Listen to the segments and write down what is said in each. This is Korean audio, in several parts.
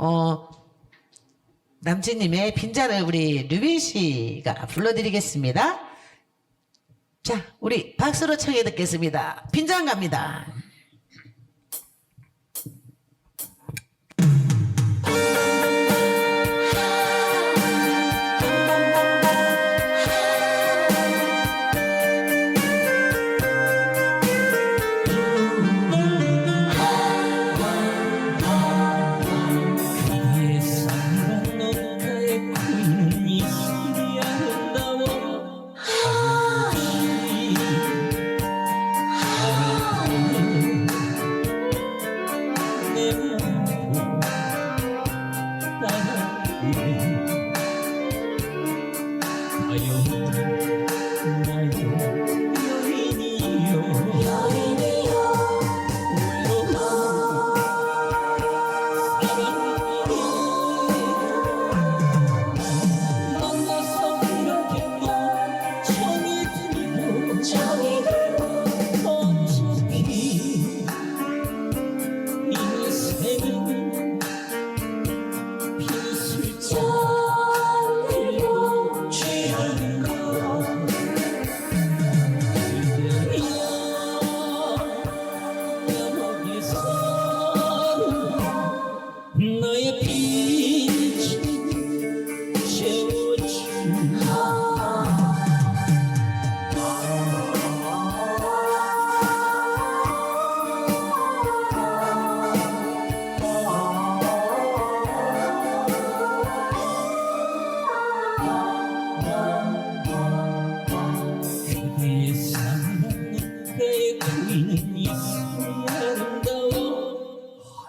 어, 남진님의 빈자를 우리 류빈 씨가 불러드리겠습니다. 자, 우리 박수로 청해 듣겠습니다. 빈장 갑니다. Thank you.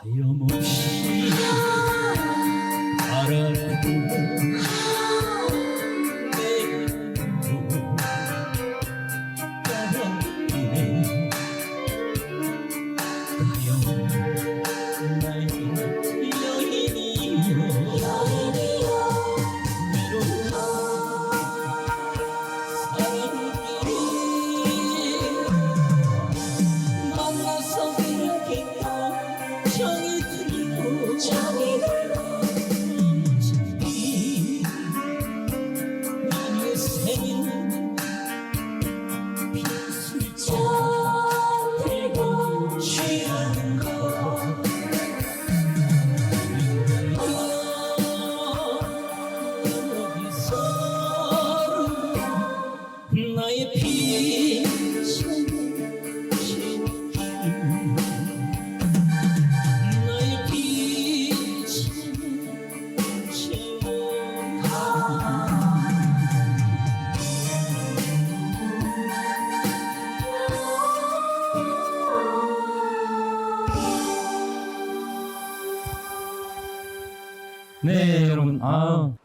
하염없이 바라보고 떠나네. 가요 네, 네, 여러분. 아, 아.